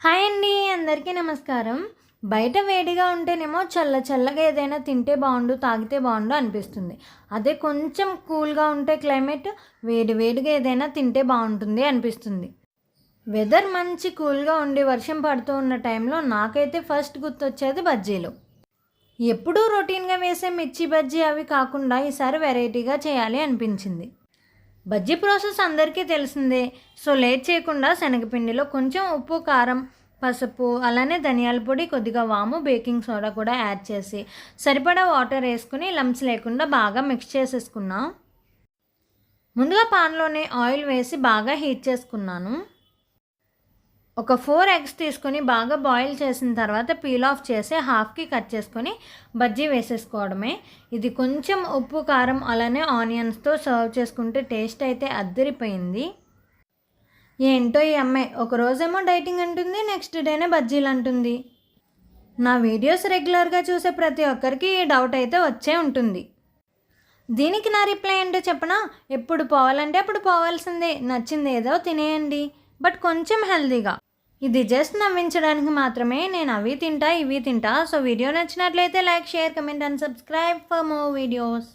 Hi అండి అందరికీ నమస్కారం. బయట వేడిగా ఉంటేనేమో చల్ల చల్లగా ఏదైనా తింటే బాగుండు తాగితే బాగుండు అనిపిస్తుంది. అదే కొంచెం కూల్గా ఉంటే క్లైమేట్ వేడి వేడిగా ఏదైనా తింటే బాగుంటుంది అనిపిస్తుంది. వెదర్ మంచి కూల్గా ఉండి వర్షం పడుతూ ఉన్న టైంలో నాకైతే ఫస్ట్ గుర్తొచ్చేది బజ్జీలు. ఎప్పుడూ రొటీన్గా వేసే మిర్చి బజ్జీ అవి కాకుండా ఈసారి వెరైటీగా చేయాలి అనిపించింది. బజ్జీ ప్రాసెస్ అందరికీ తెలిసిందే. సో లేట్ చేయకుండా శనగపిండిలో కొంచెం ఉప్పు కారం పసుపు అలానే ధనియాల పొడి కొద్దిగా వాము బేకింగ్ సోడా కూడా యాడ్ చేసి సరిపడా వాటర్ వేసుకుని లంప్స్ లేకుండా బాగా మిక్స్ చేసేసుకున్నాం. ముందుగా పాన్లోనే ఆయిల్ వేసి బాగా హీట్ చేసుకున్నాను. ఒక ఫోర్ ఎగ్స్ తీసుకొని బాగా బాయిల్ చేసిన తర్వాత పీల్ ఆఫ్ చేసి హాఫ్కి కట్ చేసుకొని బజ్జీ వేసేసుకోవడమే. ఇది కొంచెం ఉప్పు కారం అలానే ఆనియన్స్తో సర్వ్ చేసుకుంటే టేస్ట్ అయితే అద్దరిపోయింది. ఏంటో ఈ అమ్మాయి ఒక రోజేమో డైటింగ్ అంటుంది నెక్స్ట్ డేనే బజ్జీలు అంటుంది. నా వీడియోస్ రెగ్యులర్గా చూసే ప్రతి ఒక్కరికి ఈ డౌట్ అయితే వచ్చే ఉంటుంది. దీనికి నా రిప్లై ఏంటో చెప్పనా? ఎప్పుడు పోవాలంటే అప్పుడు పోవాల్సిందే నచ్చింది ఏదో తినేయండి. బట్ కొంచెం హెల్దీగా. ఇది జస్ట్ నవ్వించడానికి మాత్రమే. నేను అవి తింటా ఇవి తింటా. సో వీడియో నచ్చినట్లయితే like share comment and subscribe for more videos